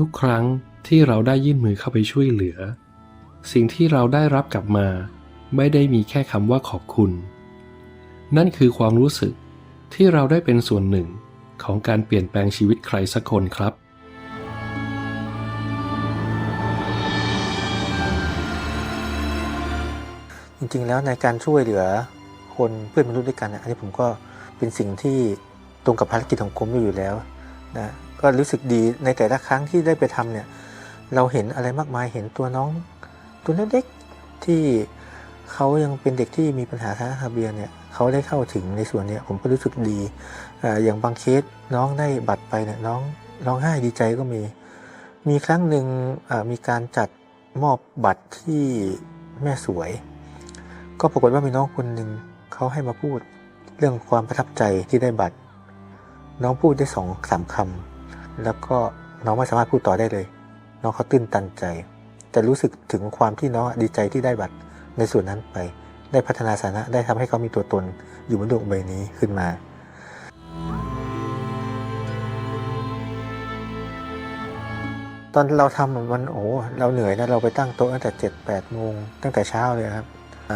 ทุกครั้งที่เราได้ยื่นมือเข้าไปช่วยเหลือ สิ่งที่เราได้รับกลับมา ไม่ได้มีแค่คำว่าขอบคุณ นั่นคือความรู้สึกที่เราได้เป็นส่วนหนึ่งของการเปลี่ยนแปลงชีวิตใครสักคนครับจริงๆแล้วในการช่วยเหลือคนเพื่อนมนุษย์ด้วยกันอันนี้ผมก็เป็นสิ่งที่ตรงกับภารกิจของกรมอยู่แล้วนะ ก็รู้สึกดีในแต่ละครั้งที่ได้ไปทำเนี่ย เราเห็นอะไรมากมายเห็นตัวน้อง ตัวเล็กๆที่เขายังเป็นเด็กที่มีปัญหาทางทะเบียนเนี่ยเขาได้เข้าถึงในส่วนเนี้ยผมก็รู้สึกดีออย่างบางเคสน้องได้บัตรไปเนี่ยน้องร้องไห้ดีใจก็มี มีครั้งหนึ่งมีการจัดมอบบัตรที่แม่สวย ก็ปรากฏว่ามีน้องคนหนึ่งเขาให้มาพูดเรื่องความประทับใจที่ได้บัตร น้องพูดได้สองสามคำ แล้วก็น้องไม่สามารถพูดต่อได้เลย น้องเขาตื้นตันใจ แต่รู้สึกถึงความที่น้องดีใจที่ได้บัตรในส่วนนั้นไป ได้พัฒนาสถานะได้ทำให้เขามีตัวตนอยู่บนโลกใบนี้ขึ้นมาตอนเราทำมันโอ้เราเหนื่อยนะเราไปตั้งโต๊ะตั้งแต่เจ็ดแปดโมงตั้งแต่เช้าเลยครับ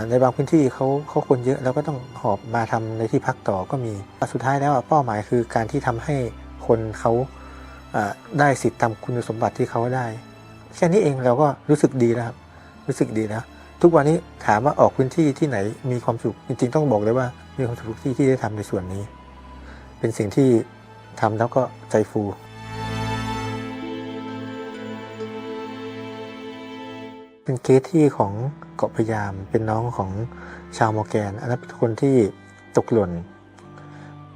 ในบางพื้นที่เขาเขาคนเยอะเราก็ต้องหอบมาทำในที่พักต่อก็มีสุดท้ายแล้วเป้าหมายคือการที่ทำให้คนเขา ได้สิทธิ์ตามคุณสมบัติที่เขาได้ แค่นี้เองเราก็รู้สึกดีแล้วครับ รู้สึกดีนะทุกวันนี้ถามว่าออกพื้นที่ที่ไหนมีความสุขจริง ๆ ต้องบอกเลยว่ามีความสุขที่ที่ได้ทำในส่วนนี้ เป็นสิ่งที่ทำแล้วก็ใจฟูเป็นเคสที่ของเกาะพยามเป็นน้องของชาวมอร์แกน อันนั้นเป็นคนที่ตกหล่น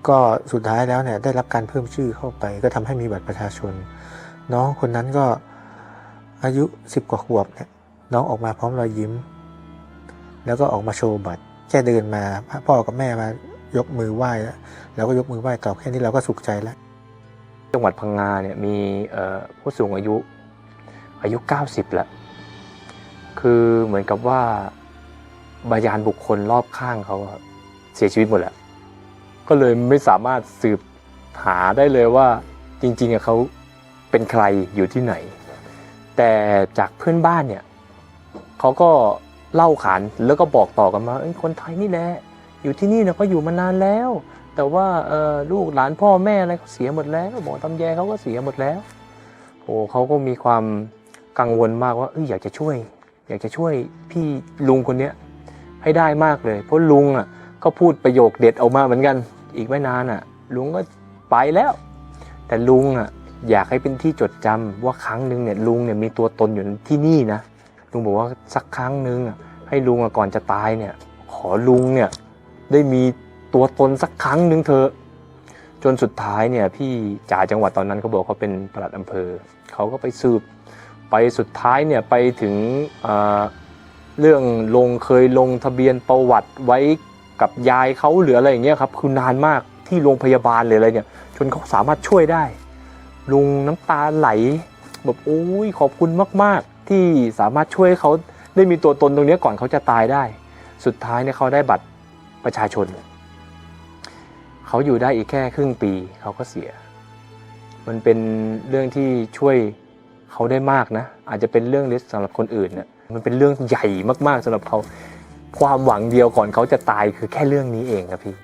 ก็สุดท้ายแล้วเนี่ยได้รับการเพิ่มชื่อเข้าไป ก็ทำให้มีบัตรประชาชน น้องคนนั้นก็อายุสิบกว่าขวบเนี่ยน้องออกมาพร้อมรอยยิ้ม แล้วก็ออกมาโชว์บัตร แค่เดินมาพ่อกับแม่มายกมือไหว้แล้วเราก็ยกมือไหว้ตอบแค่นี้เราก็สุขใจแล้ว จังหวัดพังงาเนี่ยมีผู้สูงอายุอายุ 90 แล้ว คือเหมือนกับว่าบายานบุคคลรอบข้างเขาเสียชีวิตหมดแล้ว ก็เลยไม่สามารถสืบหาได้เลยว่าจริงๆเขาเป็นใครอยู่ที่ไหน แต่จากเพื่อนบ้านเนี่ยเขาก็เล่าขานแล้วก็บอกต่อกันมาเอ้คนไทยนี่แหละอยู่ที่นี่เนี่ยก็อยู่มานานแล้ว แต่ว่าเออลูกหลานพ่อแม่อะไรเขาเสียหมดแล้วหมอตำแยเขาก็เสียหมดแล้วโอ้เขาก็มีความกังวลมากว่าเอยอยากจะช่วย อยากจะช่วยพี่ลุงคนเนี้ยให้ได้มากเลย เพราะลุงอะ ก็พูดประโยคเด็ดออกมาเหมือนกัน อีกไม่นานอะ ลุงก็ไปแล้ว แต่ลุงอะอยากให้เป็นที่จดจำว่าครั้งหนึ่งเนี่ยลุงเนี่ยมีตัวตนอยู่ที่นี่นะลุงบอกว่าสักครั้งหนึ่งอะให้ลุงอะก่อนจะตายเนี่ย ขอลุงเนี่ยได้มีตัวตนสักครั้งหนึ่งเถอะจนสุดท้ายเนี่ยพี่จ่าจังหวัดตอนนั้นเขาบอกเขาเป็นปลัดอำเภอเขาก็ไปสืบ ไปสุดท้ายเนี่ยไปถึงเรื่องลงเคยลงทะเบียนประวัติไว้ กับยายเขาหรืออะไรอย่างเงี้ยครับคือนานมากที่โรงพยาบาลเลยอะไรเนี่ย จนเขาสามารถช่วยได้ ลุงน้ำตาไหลแบบโอ้ยขอบคุณมาก ๆ ที่สามารถช่วยเขาได้มีตัวตนตรงเนี้ยก่อนเขาจะตายได้ สุดท้ายเนี่ยเขาได้บัตรประชาชน เขาอยู่ได้อีกแค่ครึ่งปีเขาก็เสีย มันเป็นเรื่องที่ช่วยเขาได้มากนะ อาจจะเป็นเรื่องเล็กสำหรับคนอื่นเนี่ยมันเป็นเรื่องใหญ่มากๆสำหรับเขา ความหวังเดียวก่อนเขาจะตายคือแค่เรื่องนี้เองครับพี่